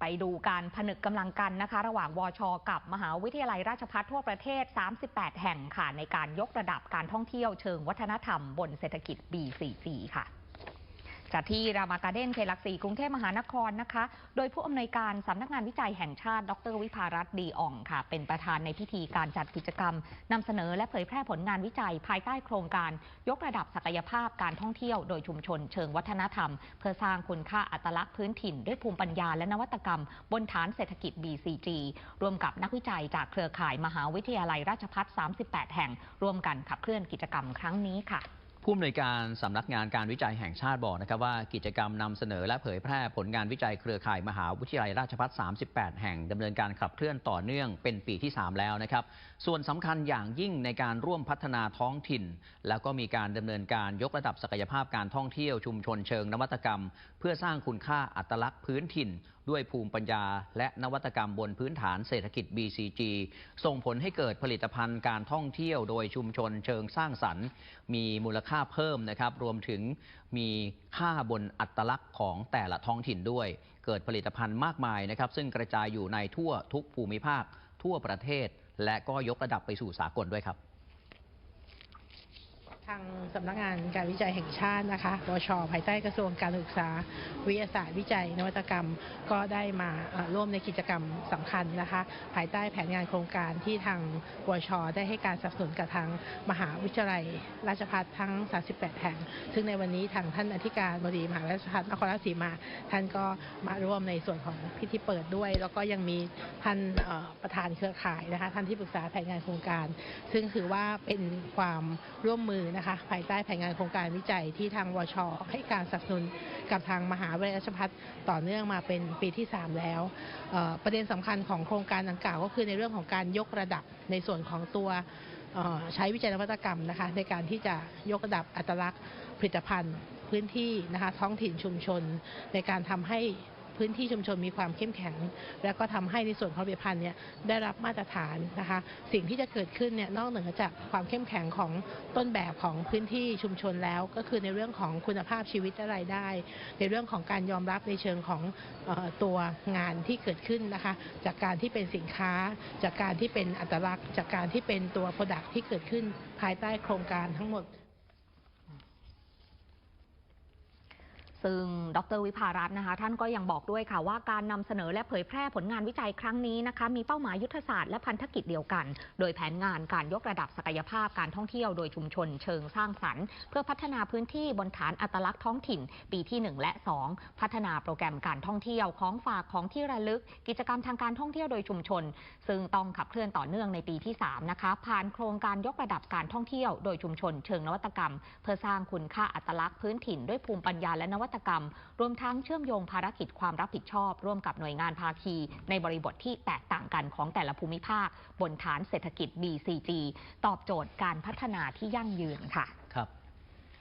ไปดูการผนึกกำลังกันนะคะ ระหว่างวช กับมหาวิทยาลัยราชภัฏทั่วประเทศ 38 แห่งค่ะ ในการยกระดับการท่องเที่ยวเชิงวัฒนธรรมบนเศรษฐกิจ B44 ค่ะ จัดที่รามาการ์เด้นเขตหลักสี่กรุงเทพมหานครนะคะ โดยผู้อำนวยการสำนักงานวิจัยแห่งชาติ ดรวิภารัตน์ดีอ่องค่ะ เป็นประธานในพิธีการจัดกิจกรรมนำเสนอและเผยแพร่ผลงานวิจัยภายใต้โครงการ ยกระดับศักยภาพการท่องเที่ยวโดยชุมชนเชิงวัฒนธรรม เพื่อสร้างคุณค่าอัตลักษณ์พื้นถิ่น ด้วยภูมิปัญญาและนวัตกรรม บนฐานเศรษฐกิจ BCG รวมกับนักวิจัยจากเครือข่ายมหาวิทยาลัยราชภัฏ38 แห่ง ร่วมกันขับเคลื่อนกิจกรรมครั้งนี้ค่ะ ผู้อำนวยการสำนักงานการวิจัยแห่งชาติบอกนะครับว่ากิจกรรมนำเสนอและเผยแพร่ผลงานวิจัยเครือข่ายมหาวิทยาลัยราชภัฏ38 แห่งดำเนินการขับเคลื่อนต่อเนื่องเป็นปีที่ 3 แล้วนะครับ ส่วนสำคัญอย่างยิ่งในการร่วมพัฒนาท้องถิ่น แล้วก็มีการดำเนินการยกระดับศักยภาพการท่องเที่ยวชุมชนเชิงนวัตกรรม เพื่อสร้างคุณค่าอัตลักษณ์พื้นถิ่น ด้วยภูมิปัญญา และนวัตกรรมบนพื้นฐานเศรษฐกิจ BCG ส่งผลให้เกิดผลิตภัณฑ์การท่องเที่ยวโดยชุมชนเชิงสร้างสรรค์ มีมูลค่าาเพิ่มนะครับ รวมถึงมีค่าบนอัตลักษณ์ของแต่ละท้องถิ่นด้วย เกิดผลิตภัณฑ์มากมายนะครับ ซึ่งกระจายอยู่ในทั่วทุกภูมิภาค ทั่วประเทศ และก็ยกระดับไปสู่สากลด้วยครับ ทางสำนักงานการวิจัยแห่งชาตินะคะวชภายใต้กระทรวงการศึกษา วิทยาศาสตร์วิจัย นวัตกรรมก็ได้มาร่วมในกิจกรรมสำคัญนะคะ ภายใต้แผนงานโครงการที่ทางวชได้ให้การสนับสนุนกับทางมหาวิทยาลัย ราชภัฏทั้ง 38 แห่ง ซึ่งในวันนี้ทางท่านอธิการบดีมหาราชภัฏนครราชสีมา ท่านก็มาร่วมในส่วนของพิธีเปิดด้วย แล้วก็ยังมีท่านประธานเครือข่ายนะคะท่านที่ปรึกษาแผนงานโครงการ ซึ่งถือว่าเป็นความร่วมมือนะคะภายใต้แผนงานโครงการวิจัยที่ทางวช ให้การสนับสนุนกับทางมหาวิทยาลัยราชภัฏต่อเนื่องมาเป็นปีที่ 3 แล้ว ประเด็นสำคัญของโครงการดังกล่าวก็คือในเรื่องของการยกระดับในส่วนของตัวใช้วิจัยนวัตกรรมนะคะในการที่จะยกระดับอัตลักษณ์ผลิตภัณฑ์พื้นที่นะคะท้องถิ่นชุมชน ในการทำให้ พื้นที่ชุมชนมีความเข้มแข็ง แล้วก็ทำให้ในส่วนของผลิตภัณฑ์เนี่ยได้รับมาตรฐานนะคะ สิ่งที่จะเกิดขึ้นเนี่ยนอกเหนือจากความเข้มแข็งของต้นแบบของพื้นที่ชุมชนแล้ว ก็คือในเรื่องของคุณภาพชีวิตและรายได้ ในเรื่องของการยอมรับในเชิงของออตัวงานที่เกิดขึ้นนะคะ จากการที่เป็นสินค้า จากการที่เป็นอัตลักษณ์ จากการที่เป็นตัว Product ที่เกิดขึ้นภายใต้โครงการทั้งหมด ซึ่งดรวิภารัตน์นะคะ ท่านก็ยังบอกด้วยค่ะว่าการนำเสนอและเผยแพร่ผลงานวิจัยครั้งนี้นะคะ มีเป้าหมายยุทธศาสตร์และพันธกิจเดียวกัน โดยแผนงานการยกระดับศักยภาพการท่องเที่ยวโดยชุมชนเชิงสร้างสรรค์ เพื่อพัฒนาพื้นที่บนฐานอัตลักษณ์ท้องถิ่น ปีที่ 1 และ 2 พัฒนาโปรแกรมการท่องเที่ยวของฝากของที่ระลึก กิจกรรมทางการท่องเที่ยวโดยชุมชน ซึ่งต้องขับเคลื่อนต่อเนื่องในปีที่3นะคะผ่านโครงการยกระดับการท่องเที่ยว โดยชุมชน เชิงนวัตกรรม เพื่อสร้างคุณค่าอัตลักษณ์พื้นถิ่นด้วยภูมิปัญญาและนวัตกรรม รวมทั้งเชื่อมโยงภารกิจความรับผิดชอบ ร่วมกับหน่วยงานภาคีในบริบทที่แตกต่างกันของแต่ละภูมิภาค บนฐานเศรษฐกิจ BCG ตอบโจทย์การพัฒนาที่ยั่งยืนค่ะ